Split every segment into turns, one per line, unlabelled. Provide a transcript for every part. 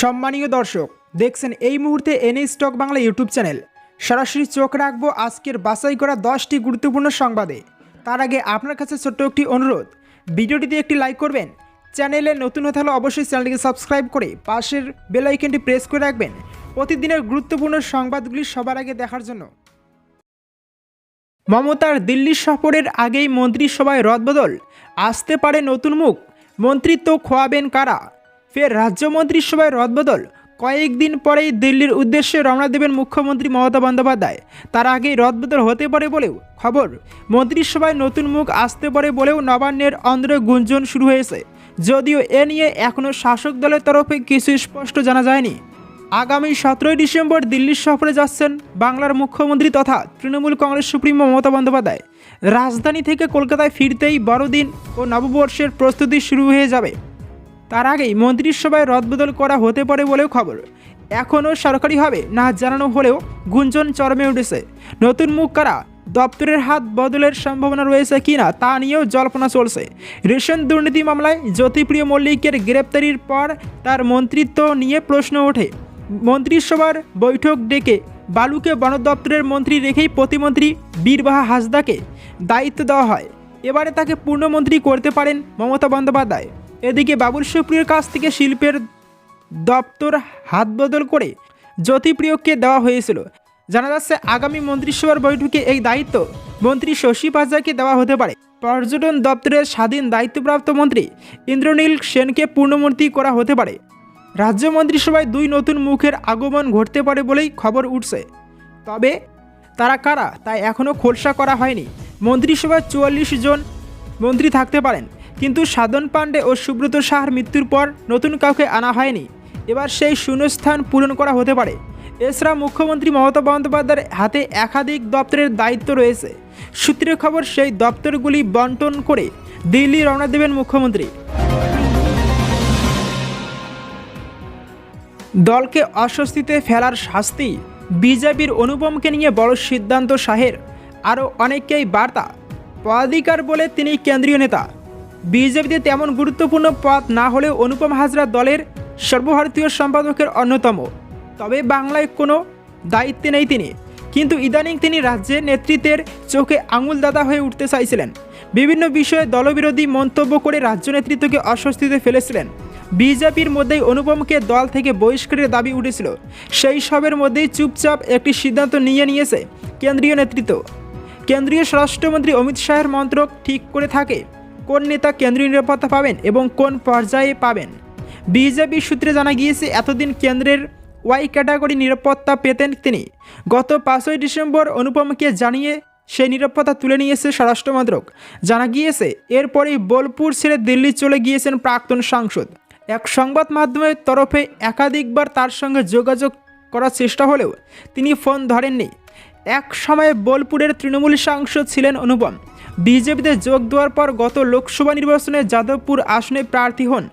সম্মানীয় দর্শক, দেখছেন এই মুহূর্তে NA stock Bangla YouTube channel. সরাসরি চোখ রাখব আজকের বাছাই করা দশটি গুরুত্বপূর্ণ সংবাদে। তার আগে আপনার কাছে ছোট্ট একটি অনুরোধ, ভিডিওটিতে একটি লাইক করবেন। চ্যানেলে নতুন হতে হলে অবশ্যই চ্যানেলটিকে সাবস্ক্রাইব করে পাশের বেল আইকনটি প্রেস করে রাখবেন। প্রতিদিনের গুরুত্বপূর্ণ সংবাদগুলি সবার আগে দেখার জন্য। মমতার দিল্লি সফরের আগেই মন্ত্রিসভায় রদবদল, আসতে পারে নতুন মুখ। মন্ত্রিত্ব খোয়াবেন কারা? ফের রাজ্য মন্ত্রিসভায় রদবদল। কয়েকদিন পরেই দিল্লির উদ্দেশ্যে রওনা দেবেন মুখ্যমন্ত্রী মমতা বন্দ্যোপাধ্যায়। তার আগেই রদবদল হতে পারে বলেও খবর। মন্ত্রিসভায় নতুন মুখ আসতে পারে বলেও নবান্নের অন্ধ্রে গুঞ্জন শুরু হয়েছে। যদিও এ নিয়ে এখনও শাসক দলের তরফে কিছু স্পষ্ট জানা যায়নি। আগামী সতেরোই ডিসেম্বর দিল্লির সফরে যাচ্ছেন বাংলার মুখ্যমন্ত্রী তথা তৃণমূল কংগ্রেস সুপ্রিমো মমতা বন্দ্যোপাধ্যায়। রাজধানী থেকে কলকাতায় ফিরতেই বড়দিন ও নববর্ষের প্রস্তুতি শুরু হয়ে যাবে। তার আগেই মন্ত্রিসভায় রদবদল করা হতে পারে বলেও খবর। এখনও সরকারিভাবে না জানানো হলেও গুঞ্জন চরমে উঠেছে। নতুন মুখ কারা? দপ্তরের হাত বদলের সম্ভাবনা রয়েছে কিনা তা নিয়েও জল্পনা চলছে। রেশন দুর্নীতি মামলায় জ্যোতিপ্রিয় মল্লিকের গ্রেপ্তারির পর তার মন্ত্রিত্ব নিয়ে প্রশ্ন ওঠে। মন্ত্রিসভার বৈঠক ডেকে বালুকে বন দপ্তরের মন্ত্রী রেখেই প্রতিমন্ত্রী বীরবাহা হাসদাকে দায়িত্ব দেওয়া হয়। এবারে তাকে পূর্ণমন্ত্রী করতে পারেন মমতা বন্দ্যোপাধ্যায়। এদিকে বাবুল সুপ্রিয়র কাছ থেকে শিল্পের দপ্তর হাত বদল করে জ্যোতিপ্রিয়কে দেওয়া হয়েছিল। জানা যাচ্ছে, আগামী মন্ত্রিসভার বৈঠকে এই দায়িত্ব মন্ত্রী শশী পাজাকে দেওয়া হতে পারে। পর্যটন দপ্তরের স্বাধীন দায়িত্বপ্রাপ্ত মন্ত্রী ইন্দ্রনীল সেনকে পূর্ণমন্ত্রী করা হতে পারে। রাজ্য মন্ত্রিসভায় দুই নতুন মুখের আগমন ঘটতে পারে বলেই খবর উঠছে। তবে তারা কারা, তা এখনও খোলসা করা হয়নি। মন্ত্রিসভায় চুয়াল্লিশ জন মন্ত্রী থাকতে পারেন। কিন্তু সাধন পাণ্ডে ও সুব্রত সাহার মৃত্যুর পর নতুন কাউকে আনা হয়নি। এবার সেই শূন্যস্থান পূরণ করা হতে পারে। এছাড়া মুখ্যমন্ত্রী মমতা বন্দ্যোপাধ্যায়ের হাতে একাধিক দপ্তরের দায়িত্ব রয়েছে। সূত্রের খবর, সেই দপ্তরগুলি বন্টন করে দিল্লি রওনা দেবেন মুখ্যমন্ত্রী। দলকে অস্বস্তিতে ফেলার শাস্তি বিজেপির অনুপমকে নিয়ে বড় সিদ্ধান্ত শাহের। আরও অনেককেই বার্তা। পদাধিকার বলে তিনি কেন্দ্রীয় নেতা। বিজেপিতে তেমন গুরুত্বপূর্ণ পদ না হলেও অনুপম হাজরা দলের সর্বভারতীয় সম্পাদকের অন্যতম। তবে বাংলায় কোনো দায়িত্বে নেই তিনি। কিন্তু ইদানিং তিনি রাজ্যের নেতৃত্বের চোখে আঙুল দাদা হয়ে উঠতে চাইছিলেন। বিভিন্ন বিষয়ে দলবিরোধী মন্তব্য করে রাজ্য নেতৃত্বকে অস্বস্তিতে ফেলেছিলেন। বিজেপির মধ্যেই অনুপমকে দল থেকে বহিষ্কারের দাবি উঠেছিল। সেই সবের মধ্যেই চুপচাপ একটি সিদ্ধান্ত নিয়ে নিয়েছে কেন্দ্রীয় নেতৃত্ব। কেন্দ্রীয় স্বরাষ্ট্রমন্ত্রী অমিত শাহের মন্ত্রক ঠিক করে থাকে। কোন নেতা কেন্দ্রীয় নিরাপত্তা পাবেন এবং কোন পর্যায়ে পাবেন? বিজেপি সূত্রে জানা গিয়েছে, এতদিন কেন্দ্রের ওয়াই ক্যাটাগরি নিরাপত্তা পেতেন তিনি। গত পাঁচই ডিসেম্বর অনুপমকে জানিয়ে সেই নিরাপত্তা তুলে নিয়েছে স্বরাষ্ট্রমন্ত্রক জানা গিয়েছে, এরপরেই বোলপুর ছেড়ে দিল্লি চলে গিয়েছেন প্রাক্তন সাংসদ। এক সংবাদ মাধ্যমের তরফে একাধিকবার তার সঙ্গে যোগাযোগ করার চেষ্টা হলেও তিনি ফোন ধরেননি। এক সময়ে বোলপুরের তৃণমূল সাংসদ ছিলেন অনুপম। বিজেপিতে যোগ দেওয়ার পর গত লোকসভা নির্বাচনে যাদবপুর আসনে প্রার্থী হন।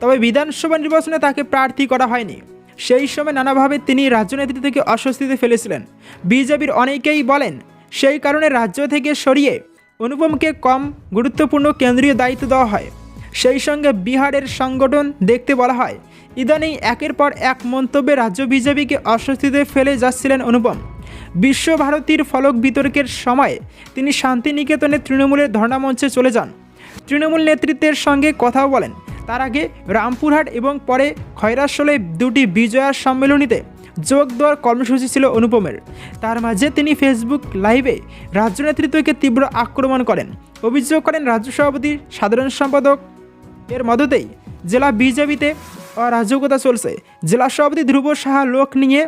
তবে বিধানসভা নির্বাচনে তাকে প্রার্থী করা হয়নি। সেই সময় নানাভাবে তিনি রাজনীতি থেকে অস্বস্তিতে ফেলেছিলেন। বিজেপির অনেকেই বলেন, সেই কারণে রাজ্য থেকে সরিয়ে অনুপমকে কম গুরুত্বপূর্ণ কেন্দ্রীয় দায়িত্ব দেওয়া হয়। সেই সঙ্গে বিহারের সংগঠন দেখতে বলা হয়, ইদানিং একের পর এক মন্তব্যে রাজ্য বিজেপিকে অস্বস্তিতে ফেলে যাচ্ছিলেন অনুপম। বিশ্বভারতীর ফলক বিতর্কের সময় তিনি শান্তিনিকেতনে তৃণমূলের ধর্ণামঞ্চে চলে যান। তৃণমূল নেতৃত্বের সঙ্গে কথাও বলেন, তার আগে রামপুরহাট এবং পরে খয়রাসলে দুটি বিজয়ার সম্মেলনীতে যোগ দেওয়ার কর্মসূচি ছিল অনুপমের। তার মাঝে তিনি ফেসবুক লাইভে রাজ্য নেতৃত্বকে তীব্র আক্রমণ করেন। অভিযোগ করেন, রাজ্য সভাপতি, সাধারণ সম্পাদক এর মদতেই জেলা বিজেপিতে অরাজকতা চলছে। জেলা সভাপতি ধ্রুব সাহা লোক নিয়ে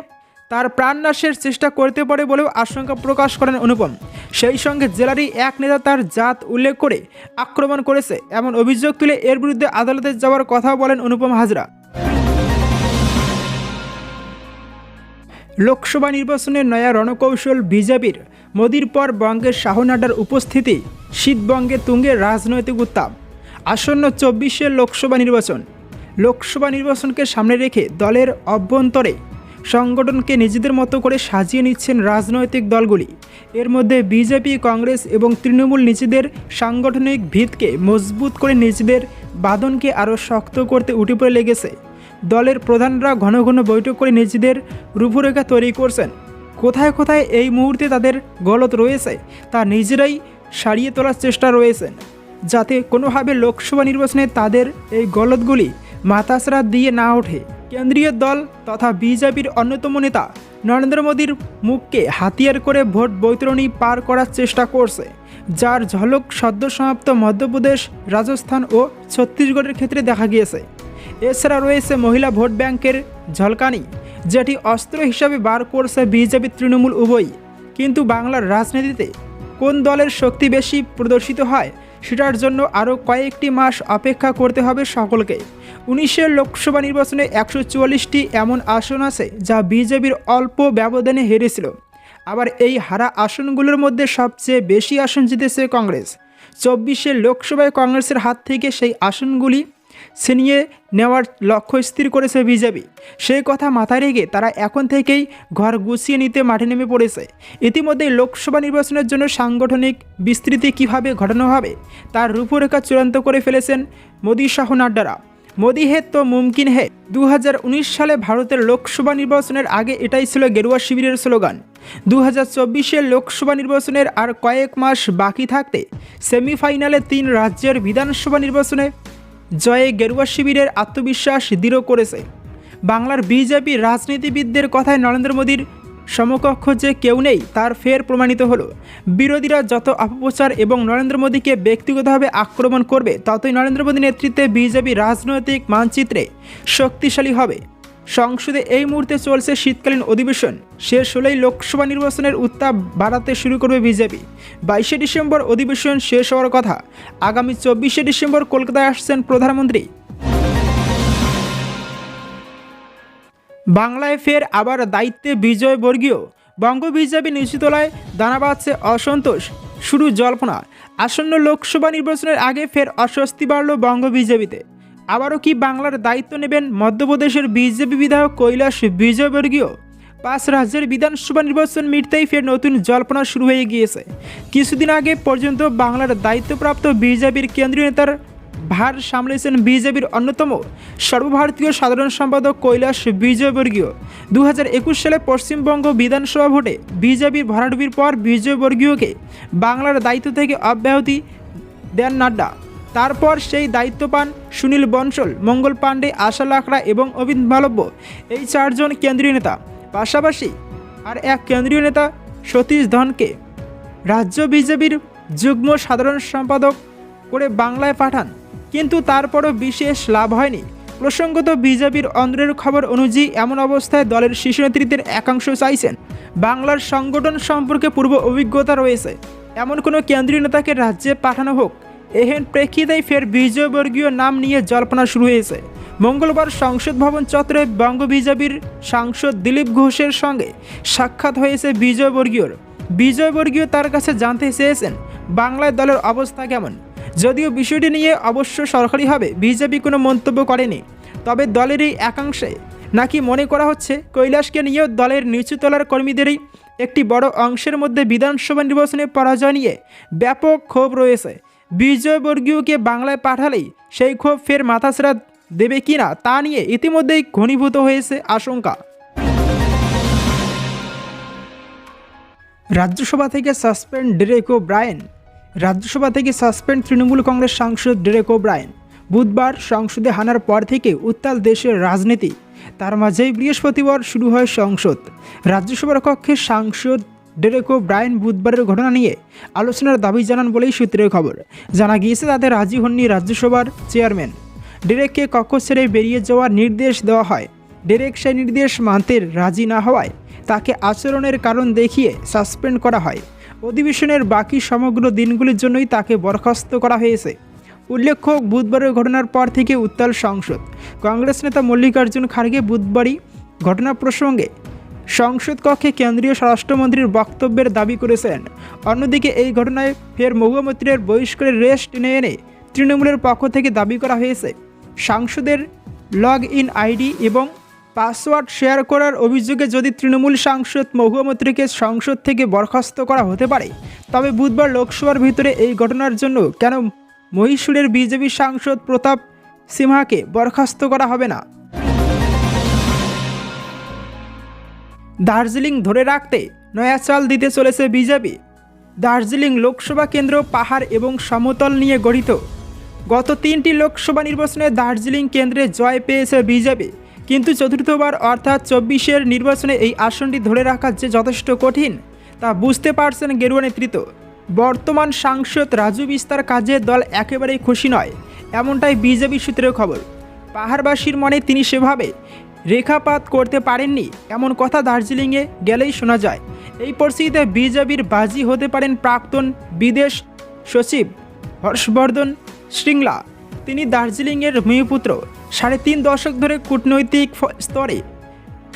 তার প্রাণনাশের চেষ্টা করতে পারে বলেও আশঙ্কা প্রকাশ করেন অনুপম। সেই সঙ্গে জেলারই এক নেতা তার জাত উল্লেখ করে আক্রমণ করেছে এমন অভিযোগ তুলে এর বিরুদ্ধে আদালতে যাওয়ার কথা বলেন অনুপম হাজরা। লোকসভা নির্বাচনের নয়া রণকৌশল বিজেপির মোদির পর বঙ্গের শাহনাডার উপস্থিতি শীতবঙ্গে তুঙ্গে রাজনৈতিক উত্তাপ। আসন্ন চব্বিশের লোকসভা নির্বাচন। লোকসভা নির্বাচনকে সামনে রেখে দলের অভ্যন্তরে সংগঠনকে নিজেদের মতো করে সাজিয়ে নিচ্ছেন রাজনৈতিক দলগুলি। এর মধ্যে বিজেপি, কংগ্রেস এবং তৃণমূল নিজেদের সাংগঠনিক ভিতকে মজবুত করে নিজেদের বাদনকে আরও শক্ত করতে উঠে পড়ে লেগেছে। দলের প্রধানরা ঘন ঘন বৈঠক করে নিজেদের রূপরেখা তৈরি করছেন। কোথায় কোথায় এই মুহূর্তে তাদের গলত রয়েছে, তা নিজেরাই সারিয়ে তোলার চেষ্টা রয়েছেন। যাতে কোনোভাবে লোকসভা নির্বাচনে তাদের এই গলতগুলি মাথাছড়া দিয়ে না ওঠে। কেন্দ্রীয় দল তথা বিজেপির অন্যতম নেতা নরেন্দ্র মোদীর মুখকে হাতিয়ার করে ভোট বৈতরণী পার করার চেষ্টা করছে, যার ঝলক সদ্য সমাপ্ত মধ্যপ্রদেশ, রাজস্থান ও ছত্তিশগড়ের ক্ষেত্রে দেখা গিয়েছে। এছাড়া রয়েছে মহিলা ভোট ব্যাংকের ঝলকানি, যেটি অস্ত্র হিসাবে বার করছে বিজেপি তৃণমূল উভয়ই। কিন্তু বাংলার রাজনীতিতে কোন দলের শক্তি বেশি প্রদর্শিত হয়, সেটার জন্য আরও কয়েকটি মাস অপেক্ষা করতে হবে সকলকে। উনিশের লোকসভা নির্বাচনে একশো চুয়াল্লিশটি এমন আসন আছে যা বিজেপির অল্প ব্যবধানে হেরেছিল। আবার এই হারা আসনগুলোর মধ্যে সবচেয়ে বেশি আসন জিতেছে কংগ্রেস। চব্বিশে লোকসভায় কংগ্রেসের হাত থেকে সেই আসনগুলি ছিনিয়ে নেওয়ার লক্ষ্য স্থির করেছে বিজেপি। সেই কথা মাথায় রেখে তারা এখন থেকেই ঘর গুছিয়ে নিতে মাঠে নেমে পড়েছে। ইতিমধ্যে লোকসভা নির্বাচনের জন্য সাংগঠনিক বিস্তৃতি কীভাবে ঘটানো হবে, তার রূপরেখা চূড়ান্ত করে ফেলেছেন মোদী সহ নাড্ডারা। মোদী হে তো মুমকিন হে। দু হাজার উনিশ সালে ভারতের লোকসভা নির্বাচনের আগে এটাই ছিল গেরুয়া শিবিরের স্লোগান। দু হাজার লোকসভা নির্বাচনের আর কয়েক মাস বাকি থাকতে সেমিফাইনালে তিন রাজ্যের বিধানসভা নির্বাচনে জয়ে গেরুয়া শিবিরের আত্মবিশ্বাস দৃঢ় করেছে। বাংলার বিজেপি রাজনীতিবিদদের কথায় নরেন্দ্র মোদীর সমকক্ষ যে কেউ নেই, তার ফের প্রমাণিত হলো। বিরোধীরা যত অপপ্রচার এবং নরেন্দ্র মোদীকে ব্যক্তিগতভাবে আক্রমণ করবে, ততই নরেন্দ্র মোদী নেতৃত্বে বিজেপি রাজনৈতিক মানচিত্রে শক্তিশালী হবে। সংসদে এই মুহূর্তে চলছে শীতকালীন অধিবেশন। শেষ হলেই লোকসভা নির্বাচনের উত্তাপ বাড়াতে শুরু করবে বিজেপি। বাইশে ডিসেম্বর অধিবেশন শেষ হওয়ার কথা। আগামী চব্বিশে ডিসেম্বর কলকাতায় আসছেন প্রধানমন্ত্রী। বাংলায় ফের আবার দায়িত্বে বিজয় বর্গীয় বঙ্গ বিজেপি নিশ্চিতলায় দানা বাঁধছে অসন্তোষ। শুরু জল্পনা। আসন্ন লোকসভা নির্বাচনের আগে ফের অস্বস্তি বাড়ল বঙ্গ বিজেপিতে আবারও কি বাংলার দায়িত্ব নেবেন মধ্যপ্রদেশের বিজেপি বিধায়ক কৈলাস বিজয়বর্গীয়? পাঁচ রাজ্যের বিধানসভা নির্বাচন মিটতেই ফের নতুন জল্পনা শুরু হয়ে গিয়েছে। কিছুদিন আগে পর্যন্ত বাংলার দায়িত্বপ্রাপ্ত বিজেপির কেন্দ্রীয় নেতার ভার সামলেছেন বিজেপির অন্যতম সর্বভারতীয় সাধারণ সম্পাদক কৈলাস বিজয়বর্গীয়। দু একুশ সালে পশ্চিমবঙ্গ বিধানসভা ভোটে বিজেপির ভরাডুবির পর বিজয়বর্গীয়কে বাংলার দায়িত্ব থেকে অব্যাহতি দেন নাড্ডা। তারপর সেই দায়িত্ব পান সুনীল বনসল, মঙ্গল পাণ্ডে, আশা লাকড়া এবং অবিন্দ মালব্য। এই চারজন কেন্দ্রীয় নেতা। পাশাপাশি আর এক কেন্দ্রীয় নেতা সতীশ ধনকে রাজ্য বিজেপির যুগ্ম সাধারণ সম্পাদক করে বাংলায় পাঠান। কিন্তু তারপরও বিশেষ লাভ হয়নি। প্রসঙ্গত বিজেপির অন্ধ্রের খবর অনুযায়ী এমন অবস্থায় দলের শীর্ষ নেতৃত্বের একাংশ চাইছেন। বাংলার সংগঠন সম্পর্কে পূর্ব অভিজ্ঞতা রয়েছে। এমন কোনো কেন্দ্রীয় নেতাকে রাজ্যে পাঠানো হোক, এহেন প্রেক্ষিতেই ফের বিজয়বর্গীয় নাম নিয়ে জল্পনা শুরু হয়েছে। মঙ্গলবার সংসদ ভবন চত্বরে বঙ্গ বিজেপির সাংসদ দিলীপ ঘোষের সঙ্গে সাক্ষাৎ হয়েছে বিজয়বর্গীয়র। বিজয়বর্গীয় তার কাছে জানতে চেয়েছেন, বাংলায় দলের অবস্থা কেমন? যদিও বিষয়টি নিয়ে অবশ্য সরকারিভাবে বিজেপি কোনো মন্তব্য করেনি, তবে দলেরই একাংশে নাকি মনে করা হচ্ছে কৈলাসকে নিয়েও দলের নিচুতলার কর্মীদেরই একটি বড় অংশের মধ্যে বিধানসভা নির্বাচনে পরাজয় নিয়ে ব্যাপক ক্ষোভ রয়েছে। বিজয়বর্গীয়কে বাংলায় পাঠালেই সেই ক্ষোভ ফের মাথাছড়া দেবে কিনা তা নিয়ে ইতিমধ্যেই ঘনীভূত হয়েছে আশঙ্কা। রাজ্যসভা থেকে সাসপেন্ড ডেরেকো ব্রায়েন রাজ্যসভা থেকে সাসপেন্ড তৃণমূল কংগ্রেস সাংসদ ডেরেকো ব্রায়েন বুধবার সংসদে হানার পর থেকে উত্তাল দেশের রাজনীতি। তার মাঝেই বৃহস্পতিবার শুরু হয় সংসদ। রাজ্যসভার কক্ষে সাংসদ ডেরেকো ব্রায়েন বুধবারের ঘটনা নিয়ে আলোচনার দাবি জানান বলেই সূত্রের খবর। জানা গিয়েছে, তাতে রাজি হননি রাজ্যসভার চেয়ারম্যান। ডেরেককে কক্ষ ছেড়ে বেরিয়ে যাওয়ার নির্দেশ দেওয়া হয়। ডেরেক সেই নির্দেশ মানতে রাজি না হওয়ায় তাকে আচরণের কারণ দেখিয়ে সাসপেন্ড করা হয়। অধিবেশনের বাকি সমগ্র দিনগুলির জন্যই তাকে বরখাস্ত করা হয়েছে। উল্লেখ্য, বুধবারের ঘটনার পর থেকে উত্তাল সংসদ। কংগ্রেস নেতা মল্লিকার্জুন খার্গে বুধবারই ঘটনা প্রসঙ্গে সংসদ কক্ষে কেন্দ্রীয় স্বরাষ্ট্রমন্ত্রীর বক্তব্যের দাবি করেছেন অন্যদিকে এই ঘটনায় ফের মহুয়ামন্ত্রীর বহিষ্কারের রেস্ট টেনে এনে তৃণমূলের পক্ষ থেকে দাবি করা হয়েছে। সাংসদের লগ ইন আইডি এবং পাসওয়ার্ড শেয়ার করার অভিযোগে যদি তৃণমূল সাংসদ মহুয়ামত্রীকে সংসদ থেকে বরখাস্ত করা হতে পারে, তবে বুধবার লোকসভার ভিতরে এই ঘটনার জন্য কেন মহীশূরের বিজেপি সাংসদ প্রতাপ সিনহাকে বরখাস্ত করা হবে না? দার্জিলিং ধরে রাখতে নয়া চাল দিতে চলেছে বিজেপি। দার্জিলিং লোকসভা কেন্দ্র, পাহাড় এবং সমতল নিয়ে গঠিত। গত তিনটি লোকসভা নির্বাচনে দার্জিলিং কেন্দ্রে জয় পেয়েছে বিজেপি। কিন্তু চতুর্থবার অর্থাৎ চব্বিশের নির্বাচনে এই আসনটি ধরে রাখা যে যথেষ্ট কঠিন, তা বুঝতে পারছেন গেরুয়া নেতৃত্ব। বর্তমান সাংসদ রাজু বিস্তার কাজে দল একেবারেই খুশি নয়, এমনটাই বিজেপি সূত্রের খবর। পাহাড়বাসীর মনে তিনি সেভাবে রেখাপাত করতে পারেননি, এমন কথা দার্জিলিংয়ে গেলেই শোনা যায়। এই পরিস্থিতিতে বিজেপির বাজি হতে পারেন প্রাক্তন বিদেশ সচিব হর্ষবর্ধন শৃঙ্গলা। তিনি দার্জিলিংয়ের ভূমিপুত্র। সাড়ে তিন দশক ধরে কূটনৈতিক স্তরে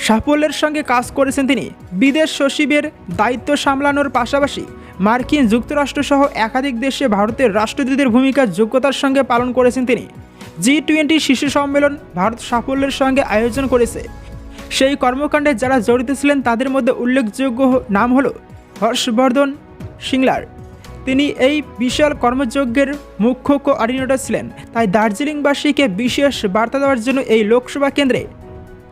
সাফল্যের সঙ্গে কাজ করেছেন তিনি। বিদেশ সচিবের দায়িত্ব সামলানোর পাশাপাশি মার্কিন যুক্তরাষ্ট্রসহ একাধিক দেশে ভারতের রাষ্ট্রদূতের ভূমিকা যোগ্যতার সঙ্গে পালন করেছেন তিনি। জি টোয়েন্টি শিশু সম্মেলন ভারত সাফল্যের সঙ্গে আয়োজন করেছে। সেই কর্মকাণ্ডে যারা জড়িত ছিলেন তাদের মধ্যে উল্লেখযোগ্য নাম হল হর্ষবর্ধন সিংলার। তিনি এই বিশাল কর্মযজ্ঞের মুখ্য কোঅর্ডিনেটর ছিলেন। তাই দার্জিলিংবাসীকে বিশেষ বার্তা দেওয়ার জন্য এই লোকসভা কেন্দ্রে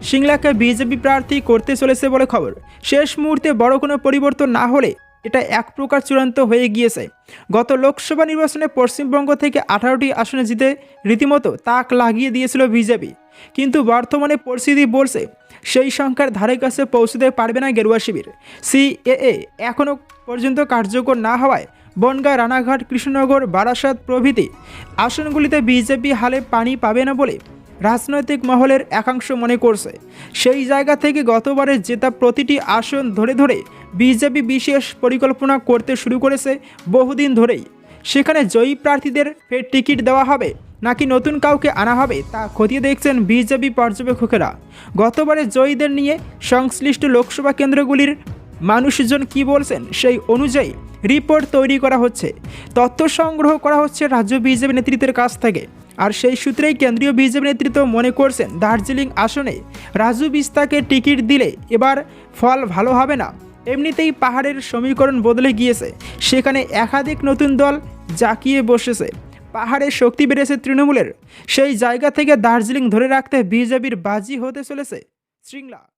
সিংলাকে বিজেপি প্রার্থী করতে চলেছে বলে খবর। শেষ মুহূর্তে বড় কোনো পরিবর্তন না হলে এটা এক প্রকার চূড়ান্ত হয়ে গিয়েছে। গত লোকসভা নির্বাচনে পশ্চিমবঙ্গ থেকে আঠারোটি আসনে জিতে রীতিমতো তাক লাগিয়ে দিয়েছিল বিজেপি। কিন্তু বর্তমানে পরিস্থিতি বলছে, সেই সংখ্যার ধারে কাছে পৌঁছতে পারবে না গেরুয়া শিবির। সিএএ এখনও পর্যন্ত কার্যকর না হওয়ায় বনগাঁ রানাঘাট কৃষ্ণনগর বারাসাত প্রভৃতি। আসনগুলিতে বিজেপি হালে পানি পাবে না বলে রাজনৈতিক মহলের একাংশ মনে করছে। সেই জায়গা থেকে গতবারে জেতা প্রতিটি আসন ধরে ধরে বিজেপি বিশেষ পরিকল্পনা করতে শুরু করেছে বহুদিন ধরেই। সেখানে জয়ী প্রার্থীদের ফের টিকিট দেওয়া হবে, নাকি নতুন কাউকে আনা হবে তা খতিয়ে দেখছেন বিজেপি পর্যবেক্ষকেরা। গতবারে জয়ীদের নিয়ে সংশ্লিষ্ট লোকসভা কেন্দ্রগুলির মানুষজন কি বলছেন? সেই অনুযায়ী রিপোর্ট তৈরি করা হচ্ছে। তথ্য সংগ্রহ করা হচ্ছে রাজ্য বিজেপি নেতৃত্বের কাছ থেকে। আর সেই সূত্রেই কেন্দ্রীয় বিজেপি নেতৃত্ব মনে করছেন, দার্জিলিং আসনে রাজু বিস্তাকে টিকিট দিলে এবার ফল ভালো হবে না। এমনিতেই পাহাড়ের সমীকরণ বদলে গিয়েছে। সেখানে একাধিক নতুন দল জাকিয়ে বসেছে। পাহাড়ে শক্তি বেড়েছে তৃণমূলের। সেই জায়গা থেকে দার্জিলিং ধরে রাখতে বিজেপির বাজি হতে চলেছে। শৃঙ্গলা